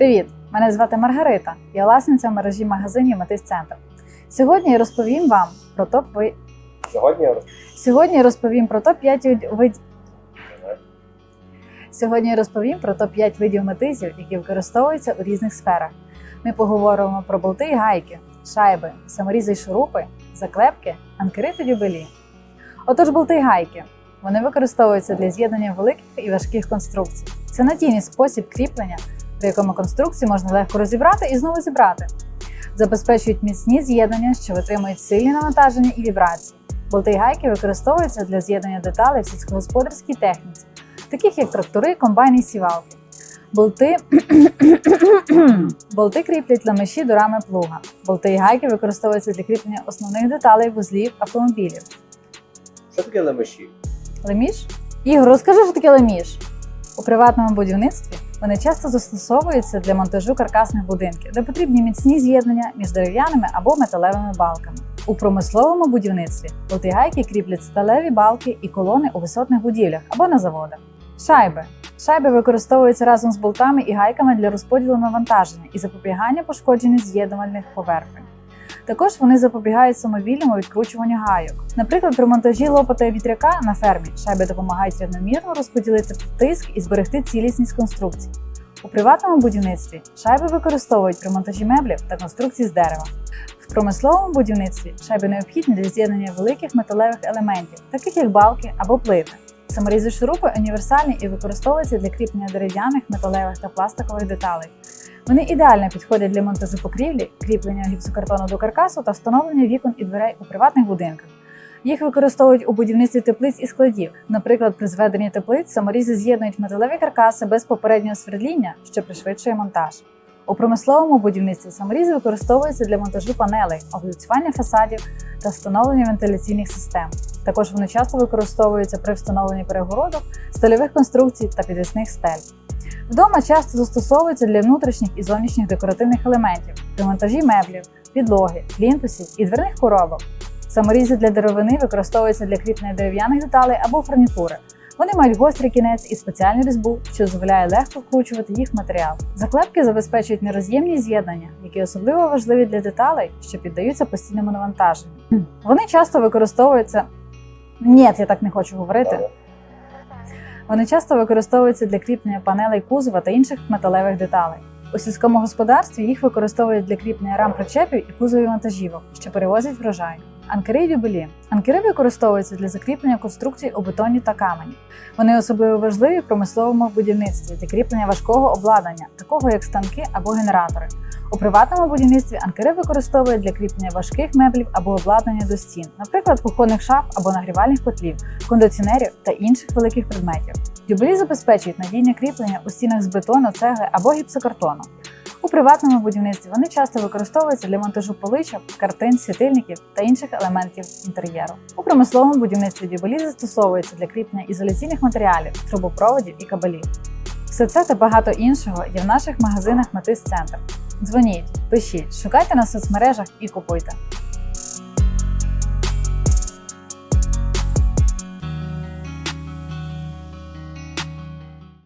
Привіт! Мене звати Маргарита, я власниця мережі магазинів Матис Центр. Сьогодні я розповім вам про топ ви... Сьогодні я Сьогодні я розповім про топ 5 вид... Сьогодні я розповім про топ 5 видів метизів, які використовуються у різних сферах. Ми поговоримо про болти і гайки, шайби, саморізи й шурупи, заклепки, анкери та дюбелі. Отож, болти й гайки. Вони використовуються для з'єднання великих і важких конструкцій. Це надійний спосіб кріплення, при якому конструкцію можна легко розібрати і знову зібрати. Забезпечують міцні з'єднання, що витримують сильні навантаження і вібрації. Болти й гайки використовуються для з'єднання деталей в сільськогосподарській техніці, таких як трактори, комбайни і сівалки. Болти, Болти кріплять ламеші до рами плуга. Болти й гайки використовуються для кріплення основних деталей вузлів автомобілів. Що таке лемеші? Леміш? Ігор, розкажи, що таке леміш. У приватному будівництві вони часто застосовуються для монтажу каркасних будинків, де потрібні міцні з'єднання між дерев'яними або металевими балками. У промисловому будівництві болти гайки кріплять сталеві балки і колони у висотних будівлях або на заводах. Шайби. Шайби використовуються разом з болтами і гайками для розподілу навантаження і запобігання пошкодження з'єднувальних поверхень. Також вони запобігають самовільному відкручуванню гайок. Наприклад, при монтажі лопата і вітряка на фермі шайби допомагають рівномірно розподілити тиск і зберегти цілісність конструкцій. У приватному будівництві шайби використовують при монтажі меблів та конструкцій з дерева. В промисловому будівництві шайби необхідні для з'єднання великих металевих елементів, таких як балки або плити. Саморізи шурупи універсальні і використовуються для кріплення дерев'яних, металевих та пластикових деталей. Вони ідеально підходять для монтажу покрівлі, кріплення гіпсокартону до каркасу та встановлення вікон і дверей у приватних будинках. Їх використовують у будівництві теплиць і складів. Наприклад, при зведенні теплиць саморізи з'єднують металеві каркаси без попереднього свердління, що пришвидшує монтаж. У промисловому будівництві саморізи використовуються для монтажу панелей, облицювання фасадів та встановлення вентиляційних систем. Також вони часто використовуються при встановленні перегородок, стильових конструкцій та підвісних стель. Вдома часто застосовуються для внутрішніх і зовнішніх декоративних елементів, при монтажі меблів, підлоги, плінтусів і дверних коробок. Саморізи для деревини використовуються для кріплення дерев'яних деталей або фурнітури. Вони мають гострий кінець і спеціальну різьбу, що дозволяє легко вкручувати їх в матеріал. Заклепки забезпечують нероз'ємні з'єднання, які особливо важливі для деталей, що піддаються постійному навантаженню. Вони часто використовуються. Ні, я так не хочу говорити. Вони часто використовуються для кріплення панелей кузова та інших металевих деталей. У сільському господарстві їх використовують для кріплення рам причепів і кузовів вантажівок, що перевозять врожай. Анкери дюбелі. Анкери використовуються для закріплення конструкцій у бетоні та камені. Вони особливо важливі в промисловому будівництві для кріплення важкого обладнання, такого як станки або генератори. У приватному будівництві анкери використовують для кріплення важких меблів або обладнання до стін, наприклад, кухонних шаф або нагрівальних котлів, кондиціонерів та інших великих предметів. Дюбелі забезпечують надійне кріплення у стінах з бетону, цегли або гіпсокартону. У приватному будівництві вони часто використовуються для монтажу поличок, картин, світильників та інших елементів інтер'єру. У промисловому будівництві дюбелі застосовуються для кріплення ізоляційних матеріалів, трубопроводів і кабелів. Все це та багато іншого є в наших магазинах Матис Центр. Дзвоніть, пишіть, шукайте на соцмережах і купуйте.